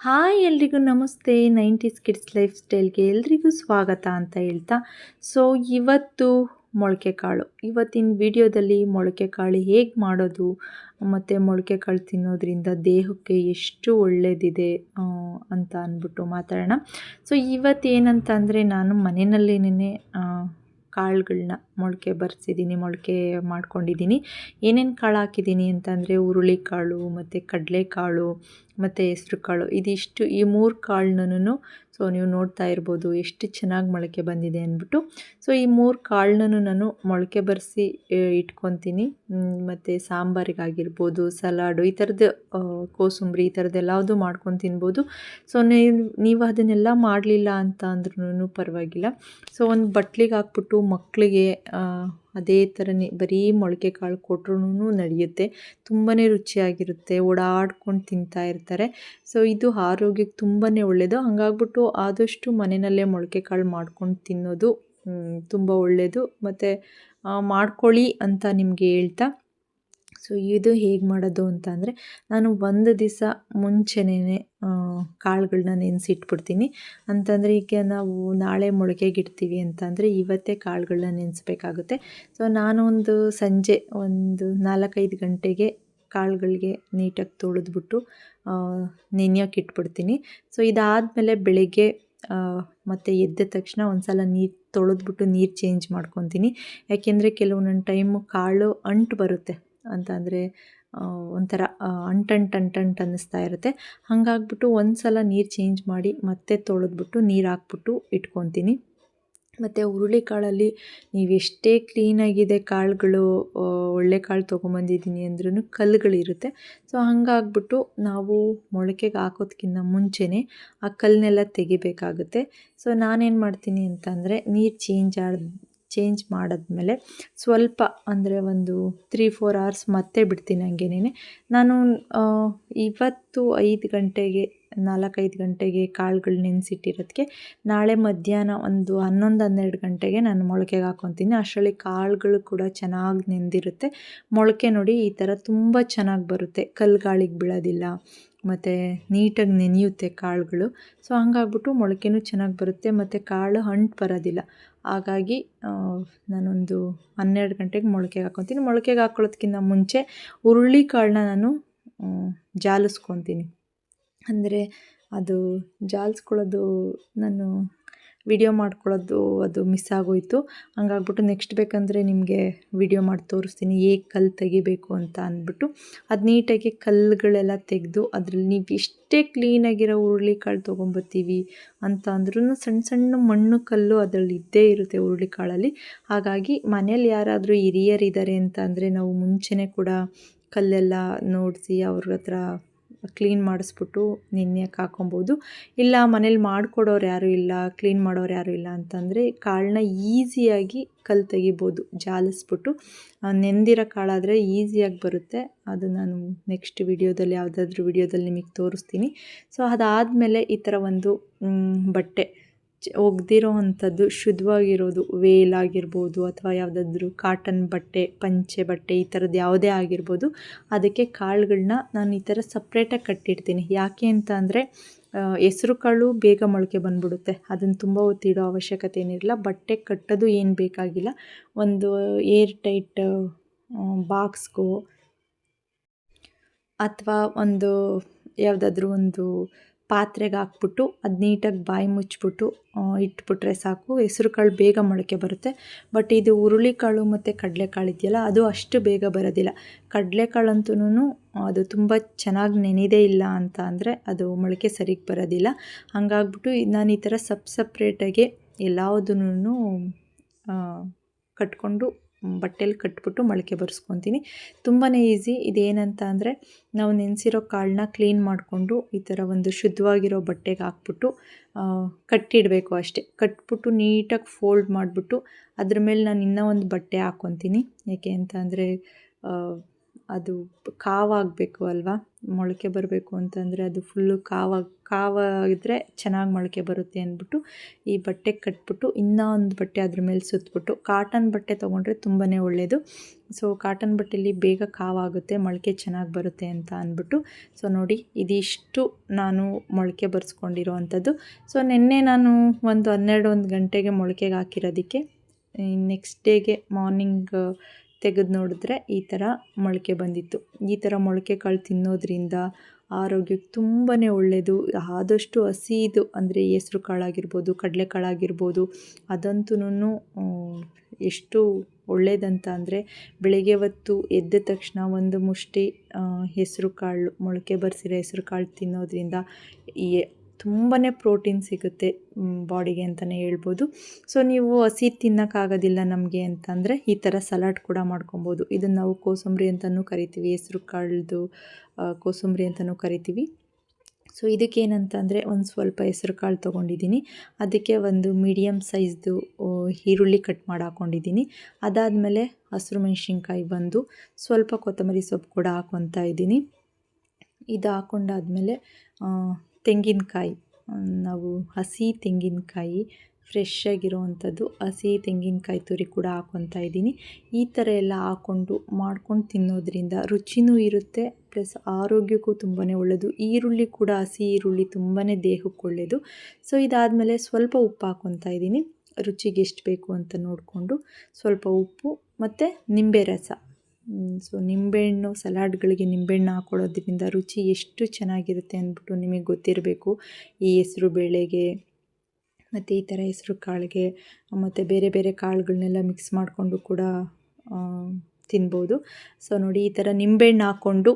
Hi ಎಲ್ರಿಗೂ ನಮಸ್ತೆ. Nineties kids life ಸ್ಟೈಲ್ಗೆ ಎಲ್ರಿಗೂ ಸ್ವಾಗತ ಅಂತ ಹೇಳ್ತಾ. ಸೊ, ಇವತ್ತು ಮೊಳಕೆ ಕಾಳು. ಇವತ್ತಿನ ವಿಡಿಯೋದಲ್ಲಿ ಮೊಳಕೆ ಕಾಳು ಹೇಗೆ ಮಾಡೋದು, ಮತ್ತು ಮೊಳಕೆ ಕಾಳು ತಿನ್ನೋದ್ರಿಂದ ದೇಹಕ್ಕೆ ಎಷ್ಟು ಒಳ್ಳೆಯದಿದೆ ಅಂತ ಅಂದ್ಬಿಟ್ಟು ಮಾತಾಡೋಣ. ಸೊ ಇವತ್ತು ಏನಂತ ಅಂದರೆ ನಾನು ಮನೆಯಲ್ಲೇನೇ ಕಾಳುಗಳನ್ನ ಮೊಳಕೆ ಬರೆಸಿದ್ದೀನಿ ಮೊಳಕೆ ಮಾಡ್ಕೊಂಡಿದ್ದೀನಿ ಏನೇನು ಕಾಳು ಹಾಕಿದ್ದೀನಿ ಅಂತಂದರೆ, ಹುರುಳಿಕಾಳು, ಮತ್ತು ಕಡಲೆಕಾಳು ಮತ್ತು ಹೆಸ್ರು ಕಾಳು. ಇದಿಷ್ಟು ಈ ಮೂರು ಕಾಳನ್ನೂ ಸೊ ನೀವು ನೋಡ್ತಾ ಇರ್ಬೋದು ಎಷ್ಟು ಚೆನ್ನಾಗಿ ಮೊಳಕೆ ಬಂದಿದೆ ಅಂದ್ಬಿಟ್ಟು. ಸೊ ಈ ಮೂರು ಕಾಳನ್ನೂ ನಾನು ಮೊಳಕೆ ಬರೆಸಿ ಇಟ್ಕೊತೀನಿ. ಮತ್ತು ಸಾಂಬಾರಿಗಾಗಿರ್ಬೋದು, ಸಲಾಡು, ಈ ಥರದ್ದು ಕೋಸಂಬರಿ, ಈ ಥರದ್ದು ಎಲ್ಲವುದು ಮಾಡ್ಕೊಂಡು ತಿನ್ಬೋದು. ಸೊ ನೀವು ಅದನ್ನೆಲ್ಲ ಮಾಡಲಿಲ್ಲ ಅಂತ ಅಂದ್ರೂ ಪರವಾಗಿಲ್ಲ. ಸೊ ಒಂದು ಬಟ್ಲಿಗೆ ಹಾಕ್ಬಿಟ್ಟು ಮಕ್ಕಳಿಗೆ ಅದೇ ಥರನೇ ಬರೀ ಮೊಳಕೆ ಕಾಳು ಕೊಟ್ರೂ ನಡೆಯುತ್ತೆ. ತುಂಬಾ ರುಚಿಯಾಗಿರುತ್ತೆ. ಓಡಾಡ್ಕೊಂಡು ತಿಂತಾ ಇರ್ತಾರೆ. ಸೊ, ಇದು ಆರೋಗ್ಯಕ್ಕೆ ತುಂಬಾ ಒಳ್ಳೆಯದು ಹಾಗಾಗ್ಬಿಟ್ಟು ಆದಷ್ಟು ಮನೆಯಲ್ಲೇ ಮೊಳಕೆ ಕಾಳು ಮಾಡ್ಕೊಂಡು ತಿನ್ನೋದು ತುಂಬ ಒಳ್ಳೆಯದು ಮತ್ತು ಮಾಡ್ಕೊಳ್ಳಿ ಅಂತ ನಿಮಗೆ ಹೇಳ್ತಾ ಸೊ ಇದು ಹೇಗೆ ಮಾಡೋದು ಅಂತ ಅಂದರೆ ನಾನು ಒಂದು ದಿವಸ ಮುಂಚೆನೇ ಕಾಳುಗಳನ್ನ ನೆನೆಸಿಟ್ಬಿಡ್ತೀನಿ. ಅಂತಂದರೆ ಈಗ ನಾವು ನಾಳೆ ಮೊಳಕೆಗಿಡ್ತೀವಿ ಅಂತಂದರೆ ಇವತ್ತೇ ಕಾಳುಗಳನ್ನ ನೆನೆಸ್ಬೇಕಾಗುತ್ತೆ. ಸೊ ಒಂದು ಸಂಜೆ ಒಂದು ನಾಲ್ಕೈದು ಗಂಟೆಗೆ ಕಾಳುಗಳಿಗೆ ನೀಟಾಗಿ ತೊಳೆದ್ಬಿಟ್ಟು ನೆನೆಯೋಕೆ ಇಟ್ಬಿಡ್ತೀನಿ. ಸೊ ಇದಾದಮೇಲೆ ಬೆಳಗ್ಗೆ ಮತ್ತು ಎದ್ದ ತಕ್ಷಣ ಒಂದು ಸಲ ನೀರು ತೊಳೆದ್ಬಿಟ್ಟು ನೀರು ಚೇಂಜ್ ಮಾಡ್ಕೊತೀನಿ. ಯಾಕೆಂದರೆ ಕೆಲವೊಂದೊಂದು ಟೈಮು ಕಾಳು ಅಂಟು ಬರುತ್ತೆ. ಅಂತ ಅಂದರೆ ಒಂಥರ ಅಂಟಂಟ್ ಅಂಟಂಟ್ ಅನ್ನಿಸ್ತಾ ಇರುತ್ತೆ. ಹಾಗಾಗ್ಬಿಟ್ಟು ಒಂದು ಸಲ ನೀರು ಚೇಂಜ್ ಮಾಡಿ ಮತ್ತೆ ತೊಳೆದ್ಬಿಟ್ಟು ನೀರು ಹಾಕ್ಬಿಟ್ಟು ಇಟ್ಕೊತೀನಿ. ಮತ್ತು ಹುರುಳಿಕಾಳಲ್ಲಿ ನೀವು ಎಷ್ಟೇ ಕ್ಲೀನಾಗಿದೆ ಕಾಳುಗಳು ಒಳ್ಳೆ ಕಾಳು ತೊಗೊಂಬಂದಿದ್ದೀನಿ ಅಂದ್ರೂ ಕಲ್ಲುಗಳಿರುತ್ತೆ. ಸೊ ಹಂಗಾಗ್ಬಿಟ್ಟು ನಾವು ಮೊಳಕೆಗೆ ಹಾಕೋದಕ್ಕಿಂತ ಮುಂಚೆನೇ ಆ ಕಲ್ಲನ್ನೆಲ್ಲ ತೆಗಿಬೇಕಾಗುತ್ತೆ. ಸೊ ನಾನೇನು ಮಾಡ್ತೀನಿ ಅಂತಂದರೆ ನೀರು ಚೇಂಜ್ ಆದ ಚೇಂಜ್ ಮಾಡಿದ್ಮೇಲೆ ಸ್ವಲ್ಪ ಅಂದರೆ ಒಂದು ತ್ರೀ ಫೋರ್ ಅವರ್ಸ್ ಮತ್ತೆ ಬಿಡ್ತೀನಿ ಹಂಗೇನೆ ನಾನು ಇವತ್ತು ಐದು ಗಂಟೆಗೆ, ನಾಲ್ಕೈದು ಗಂಟೆಗೆ ಕಾಳುಗಳು ನೆನೆಸಿಟ್ಟಿರೋದಕ್ಕೆ ನಾಳೆ ಮಧ್ಯಾಹ್ನ ಒಂದು ಹನ್ನೊಂದು, ಹನ್ನೆರಡು ಗಂಟೆಗೆ ನಾನು ಮೊಳಕೆಗೆ ಹಾಕೊತೀನಿ. ಅಷ್ಟರಲ್ಲಿ ಕಾಳುಗಳು ಕೂಡ ಚೆನ್ನಾಗಿ ನೆಂದಿರುತ್ತೆ. ಮೊಳಕೆ ನೋಡಿ ಈ ಥರ ತುಂಬ ಚೆನ್ನಾಗಿ ಬರುತ್ತೆ. ಕಲ್ಲು ಗಾಳಿಗೆ ಬೀಳೋದಿಲ್ಲ, ಮತ್ತು ನೀಟಾಗಿ ನೆನೆಯುತ್ತೆ ಕಾಳುಗಳು. ಸೊ ಹಂಗಾಗ್ಬಿಟ್ಟು ಮೊಳಕೆನೂ ಚೆನ್ನಾಗಿ ಬರುತ್ತೆ, ಮತ್ತು ಕಾಳು ಹಂಟು ಬರೋದಿಲ್ಲ. ಹಾಗಾಗಿ ನಾನೊಂದು ಹನ್ನೆರಡು ಗಂಟೆಗೆ ಮೊಳಕೆಗೆ ಹಾಕ್ಕೊತೀನಿ ಮೊಳಕೆಗೆ ಹಾಕ್ಕೊಳ್ಳೋದಕ್ಕಿಂತ ಮುಂಚೆ ಹುರುಳಿ ಕಾಳನ್ನ ನಾನು ಜಾಲಿಸ್ಕೊತೀನಿ. ಅಂದರೆ ಅದು ಜಾಲಿಸ್ಕೊಳ್ಳೋದು ನಾನು ವಿಡಿಯೋ ಮಾಡ್ಕೊಳ್ಳೋದು ಅದು ಮಿಸ್ ಆಗೋಯಿತು. ಹಂಗಾಗ್ಬಿಟ್ಟು ನೆಕ್ಸ್ಟ್ ಬೇಕಂದರೆ ನಿಮಗೆ ವಿಡಿಯೋ ಮಾಡಿ ತೋರಿಸ್ತೀನಿ. ಹೇಗೆ ಕಲ್ಲು ತೆಗಿಬೇಕು ಅಂತ ಅಂದ್ಬಿಟ್ಟು. ಅದು ನೀಟಾಗಿ ಕಲ್ಲುಗಳೆಲ್ಲ ತೆಗೆದು ಅದ್ರಲ್ಲಿ ನೀವು ಎಷ್ಟೇ ಕ್ಲೀನಾಗಿರೋ ಹುರುಳಿಕಾಳು ತೊಗೊಂಬರ್ತೀವಿ ಅಂತ ಅಂದ್ರೂ ಸಣ್ಣ ಸಣ್ಣ ಮಣ್ಣು ಕಲ್ಲು ಅದರಲ್ಲಿ ಇದ್ದೇ ಇರುತ್ತೆ ಹುರುಳಿಕಾಳಲ್ಲಿ. ಹಾಗಾಗಿ ಮನೇಲಿ ಯಾರಾದರೂ ಹಿರಿಯರಿದ್ದಾರೆ ಅಂತ ಅಂದರೆ ನಾವು ಮುಂಚೆನೇ ಕೂಡ ಕಲ್ಲೆಲ್ಲ ನೋಡಿಸಿ ಅವ್ರ ಹತ್ರ ಕ್ಲೀನ್ ಮಾಡಿಸ್ಬಿಟ್ಟು ನೆನೆಯಕ್ಕೆ ಹಾಕೊಬೋದು. ಇಲ್ಲ, ಮನೇಲಿ ಮಾಡಿಕೊಡೋರು ಯಾರೂ ಇಲ್ಲ, ಕ್ಲೀನ್ ಮಾಡೋರು ಯಾರೂ ಇಲ್ಲ ಅಂತಂದರೆ ಕಾಳನ್ನ ಈಸಿಯಾಗಿ ಕಲ್ಲು ತೆಗಿಬೋದು, ಜಾಲಿಸ್ಬಿಟ್ಟು. ನೆಂದಿರೋ ಕಾಳಾದರೆ ಈಸಿಯಾಗಿ ಬರುತ್ತೆ. ಅದು ನಾನು ನೆಕ್ಸ್ಟ್ ವಿಡಿಯೋದಲ್ಲಿ, ಯಾವುದಾದ್ರೂ ವಿಡಿಯೋದಲ್ಲಿ ನಿಮಗೆ ತೋರಿಸ್ತೀನಿ. ಸೊ ಅದಾದಮೇಲೆ ಈ ಥರ ಒಂದು ಬಟ್ಟೆ ಒಗ್ದಿರೋ ಅಂಥದ್ದು ಶುದ್ಧವಾಗಿರೋದು ವೇಲ್ ಆಗಿರ್ಬೋದು ಅಥವಾ ಯಾವುದಾದ್ರೂ ಕಾಟನ್ ಬಟ್ಟೆ, ಪಂಚೆ ಬಟ್ಟೆ ಈ ಥರದ್ದು ಯಾವುದೇ ಆಗಿರ್ಬೋದು, ಅದಕ್ಕೆ ಕಾಳುಗಳನ್ನ ನಾನು ಈ ಥರ ಸಪ್ರೇಟಾಗಿ ಕಟ್ಟಿಡ್ತೀನಿ ಯಾಕೆ ಅಂತ ಅಂದರೆ ಹೆಸ್ರು ಕಾಳು ಬೇಗ ಮೊಳಕೆ ಬಂದ್ಬಿಡುತ್ತೆ. ಅದನ್ನು ತುಂಬ ಹೊತ್ತಿಡೋ ಅವಶ್ಯಕತೆ ಏನಿರಲ್ಲ. ಬಟ್ಟೆ ಕಟ್ಟೋದು ಏನು ಬೇಕಾಗಿಲ್ಲ. ಒಂದು ಏರ್ ಟೈಟ್ ಬಾಕ್ಸ್ಗೋ ಅಥವಾ ಒಂದು ಯಾವುದಾದ್ರೂ ಒಂದು ಪಾತ್ರೆಗೆ ಹಾಕ್ಬಿಟ್ಟು ಅದು ನೀಟಾಗಿ ಬಾಯಿ ಮುಚ್ಚಿಬಿಟ್ಟು ಇಟ್ಬಿಟ್ರೆ ಸಾಕು. ಹೆಸ್ರು ಕಾಳು ಬೇಗ ಮೊಳಕೆ ಬರುತ್ತೆ. ಬಟ್ ಇದು ಹುರುಳಿಕಾಳು ಮತ್ತು ಕಡಲೆಕಾಳು ಇದೆಯಲ್ಲ, ಅದು ಅಷ್ಟು ಬೇಗ ಬರೋದಿಲ್ಲ. ಕಡಲೆಕಾಳಂತೂ ಅದು ತುಂಬ ಚೆನ್ನಾಗಿ ನೆನೆದೇ ಇಲ್ಲ ಅಂತ ಅಂದರೆ ಅದು ಮೊಳಕೆ ಸರಿಗೆ ಬರೋದಿಲ್ಲ. ಹಾಗಾಗ್ಬಿಟ್ಟು ನಾನು ಈ ಥರ ಸಪ್ ಸಪ್ರೇಟಾಗಿ ಎಲ್ಲದನ್ನೂ ಕಟ್ಕೊಂಡು ಬಟ್ಟೆಲಿ ಕಟ್ಬಿಟ್ಟು ಮೊಳಕೆ ಬರ್ಸ್ಕೊತೀನಿ. ತುಂಬಾ ಈಸಿ. ಇದೇನಂತ ಅಂದರೆ ನಾವು ನೆನೆಸಿರೋ ಕಾಳನ್ನ ಕ್ಲೀನ್ ಮಾಡಿಕೊಂಡು ಈ ಥರ ಒಂದು ಶುದ್ಧವಾಗಿರೋ ಬಟ್ಟೆಗೆ ಹಾಕ್ಬಿಟ್ಟು ಕಟ್ಟಿಡಬೇಕು ಅಷ್ಟೇ. ಕಟ್ಬಿಟ್ಟು ನೀಟಾಗಿ ಫೋಲ್ಡ್ ಮಾಡಿಬಿಟ್ಟು ಅದ್ರ ಮೇಲೆ ನಾನು ಇನ್ನೂ ಒಂದು ಬಟ್ಟೆ ಹಾಕ್ಕೊತೀನಿ ಯಾಕೆ ಅಂತ ಅಂದರೆ ಅದು ಕಾವಾಗಬೇಕು ಅಲ್ವಾ? ಮೊಳಕೆ ಬರಬೇಕು ಅಂತಂದರೆ ಅದು ಫುಲ್ಲು ಕಾವ ಕಾವಾಗಿದ್ರೆ ಚೆನ್ನಾಗಿ ಮೊಳಕೆ ಬರುತ್ತೆ ಅಂದ್ಬಿಟ್ಟು ಈ ಬಟ್ಟೆ ಕಟ್ಬಿಟ್ಟು ಇನ್ನೊಂದು ಬಟ್ಟೆ ಅದ್ರ ಮೇಲೆ ಸುತ್ತಬಿಟ್ಟು ಕಾಟನ್ ಬಟ್ಟೆ ತೊಗೊಂಡ್ರೆ ತುಂಬಾ ಒಳ್ಳೆಯದು ಸೊ ಕಾಟನ್ ಬಟ್ಟೆಯಲ್ಲಿ ಬೇಗ ಕಾವಾಗುತ್ತೆ, ಮೊಳಕೆ ಚೆನ್ನಾಗಿ ಬರುತ್ತೆ ಅಂತ ಅಂದ್ಬಿಟ್ಟು. ಸೊ ನೋಡಿ, ಇದಿಷ್ಟು ನಾನು ಮೊಳಕೆ ಬರ್ಸ್ಕೊಂಡಿರೋ ಅಂಥದ್ದು. ಸೊ ನಿನ್ನೆ ನಾನು ಒಂದು ಹನ್ನೆರಡು, ಒಂದು ಗಂಟೆಗೆ ಮೊಳಕೆಗೆ ಹಾಕಿರೋದಕ್ಕೆ ನೆಕ್ಸ್ಟ್ ಡೇಗೆ ಮಾರ್ನಿಂಗ್ ತೆಗೆದು ನೋಡಿದ್ರೆ ಈ ಥರ ಮೊಳಕೆ ಬಂದಿತ್ತು. ಈ ಥರ ಮೊಳಕೆ ಕಾಳು ತಿನ್ನೋದ್ರಿಂದ ಆರೋಗ್ಯಕ್ಕೆ ತುಂಬಾ ಒಳ್ಳೆಯದು ಆದಷ್ಟು ಹಸಿದು, ಅಂದರೆ ಹೆಸ್ರು ಕಾಳಾಗಿರ್ಬೋದು ಕಡಲೆಕಾಳಾಗಿರ್ಬೋದು ಅದಂತೂ ಎಷ್ಟು ಒಳ್ಳೇದಂತ ಅಂದರೆ ಬೆಳಗ್ಗೆ ಹೊತ್ತು ಎದ್ದ ತಕ್ಷಣ ಒಂದು ಮುಷ್ಟಿ ಹೆಸರು ಕಾಳು, ಮೊಳಕೆ ಬರಿಸಿರೋ ಹೆಸರು ಕಾಳು ತಿನ್ನೋದ್ರಿಂದ ಈ ತುಂಬಾ ಪ್ರೋಟೀನ್ ಸಿಗುತ್ತೆ ಬಾಡಿಗೆ ಅಂತಲೇ ಹೇಳ್ಬೋದು. ಸೊ ನೀವು ಹಸಿ ತಿನ್ನೋಕ್ಕಾಗೋದಿಲ್ಲ ನಮಗೆ ಅಂತಂದರೆ ಈ ಥರ ಸಲಾಡ್ ಕೂಡ ಮಾಡ್ಕೊಬೋದು. ಇದನ್ನು ನಾವು ಕೋಸಂಬರಿ ಅಂತಲೂ ಕರಿತೀವಿ, ಹೆಸ್ರು ಕಾಳ್ದು ಕೋಸಂಬರಿ ಅಂತಲೂ ಕರಿತೀವಿ. ಸೊ ಇದಕ್ಕೇನಂತಂದರೆ ಒಂದು ಸ್ವಲ್ಪ ಹೆಸರು ಕಾಳು ತೊಗೊಂಡಿದ್ದೀನಿ. ಅದಕ್ಕೆ ಒಂದು ಮೀಡಿಯಮ್ ಸೈಜ್ದು ಈರುಳ್ಳಿ ಕಟ್ ಮಾಡಿ ಹಾಕ್ಕೊಂಡಿದ್ದೀನಿ ಅದಾದಮೇಲೆ ಹಸಿರು ಮೆಣಸಿನ್ಕಾಯಿ ಬಂದು ಸ್ವಲ್ಪ ಕೊತ್ತಂಬರಿ ಸೊಪ್ಪು ಕೂಡ ಹಾಕ್ಕೊತಾ ಇದ್ದೀನಿ. ಇದು ಹಾಕ್ಕೊಂಡಾದ್ಮೇಲೆ ತೆಂಗಿನಕಾಯಿ. ನಾವು ಹಸಿ ತೆಂಗಿನಕಾಯಿ ಫ್ರೆಶ್ ಆಗಿರೋವಂಥದ್ದು ಹಸಿ ತೆಂಗಿನಕಾಯಿ ತುರಿ ಕೂಡ ಹಾಕ್ಕೊತಾ ಇದ್ದೀನಿ. ಈ ಥರ ಎಲ್ಲ ಹಾಕ್ಕೊಂಡು ಮಾಡ್ಕೊಂಡು ತಿನ್ನೋದ್ರಿಂದ ರುಚಿನೂ ಇರುತ್ತೆ, ಪ್ಲಸ್ ಆರೋಗ್ಯಕ್ಕೂ ತುಂಬಾ ಒಳ್ಳೆಯದು ಈರುಳ್ಳಿ ಕೂಡ ಹಸಿ ಈರುಳ್ಳಿ ತುಂಬಾ ದೇಹಕ್ಕೆ ಒಳ್ಳೆಯದು ಸೊ, ಇದಾದಮೇಲೆ ಸ್ವಲ್ಪ ಉಪ್ಪು ಹಾಕ್ಕೊತಾ ಇದ್ದೀನಿ. ರುಚಿಗೆ ಎಷ್ಟು ಬೇಕು ಅಂತ ನೋಡಿಕೊಂಡು ಸ್ವಲ್ಪ ಉಪ್ಪು ಮತ್ತು ನಿಂಬೆ ರಸ. ಸೊ ನಿಂಬೆಹಣ್ಣು ಸಲಾಡ್ಗಳಿಗೆ ನಿಂಬೆಹಣ್ಣು ಹಾಕ್ಕೊಳ್ಳೋದ್ರಿಂದ ರುಚಿ ಎಷ್ಟು ಚೆನ್ನಾಗಿರುತ್ತೆ ಅಂದ್ಬಿಟ್ಟು ನಿಮಗೆ ಗೊತ್ತಿರಬೇಕು. ಈ ಹೆಸ್ರು ಬೇಳೆಗೆ, ಮತ್ತು ಈ ಥರ ಹೆಸ್ರು ಕಾಳಿಗೆ, ಮತ್ತು ಬೇರೆ ಬೇರೆ ಕಾಳುಗಳನ್ನೆಲ್ಲ ಮಿಕ್ಸ್ ಮಾಡಿಕೊಂಡು ಕೂಡ ತಿನ್ಬೋದು. ಸೊ ನೋಡಿ ಈ ಥರ ನಿಂಬೆಹಣ್ಣು ಹಾಕ್ಕೊಂಡು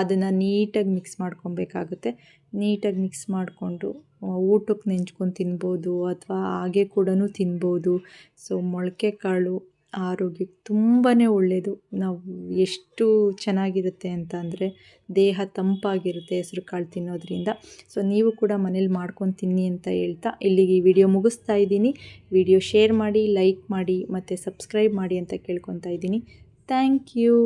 ಅದನ್ನು ನೀಟಾಗಿ ಮಿಕ್ಸ್ ಮಾಡ್ಕೊಬೇಕಾಗುತ್ತೆ. ನೀಟಾಗಿ ಮಿಕ್ಸ್ ಮಾಡಿಕೊಂಡು ಊಟಕ್ಕೆ ನೆಂಚ್ಕೊಂಡು ತಿನ್ಬೋದು, ಅಥವಾ ಹಾಗೆ ಕೂಡ ತಿನ್ಬೋದು. ಸೊ ಮೊಳಕೆ ಕಾಳು ಆರೋಗ್ಯಕ್ಕೆ ತುಂಬಾ ಒಳ್ಳೆಯದು ನಾವು ಎಷ್ಟು ಚೆನ್ನಾಗಿರುತ್ತೆ ಅಂತ ಅಂದರೆ ದೇಹ ತಂಪಾಗಿರುತ್ತೆ, ಹೆಸ್ರು ಕಾಳು ತಿನ್ನೋದ್ರಿಂದ. ಸೊ ನೀವು ಕೂಡ ಮನೇಲಿ ಮಾಡ್ಕೊಂಡು ತಿನ್ನಿ ಅಂತ ಹೇಳ್ತಾ ಇಲ್ಲಿಗೆ ಈ ವಿಡಿಯೋ ಮುಗಿಸ್ತಾ ಇದ್ದೀನಿ. ವಿಡಿಯೋ ಶೇರ್ ಮಾಡಿ, ಲೈಕ್ ಮಾಡಿ ಮತ್ತು ಸಬ್ಸ್ಕ್ರೈಬ್ ಮಾಡಿ ಅಂತ ಕೇಳ್ಕೊತಾ ಇದ್ದೀನಿ. Thank you.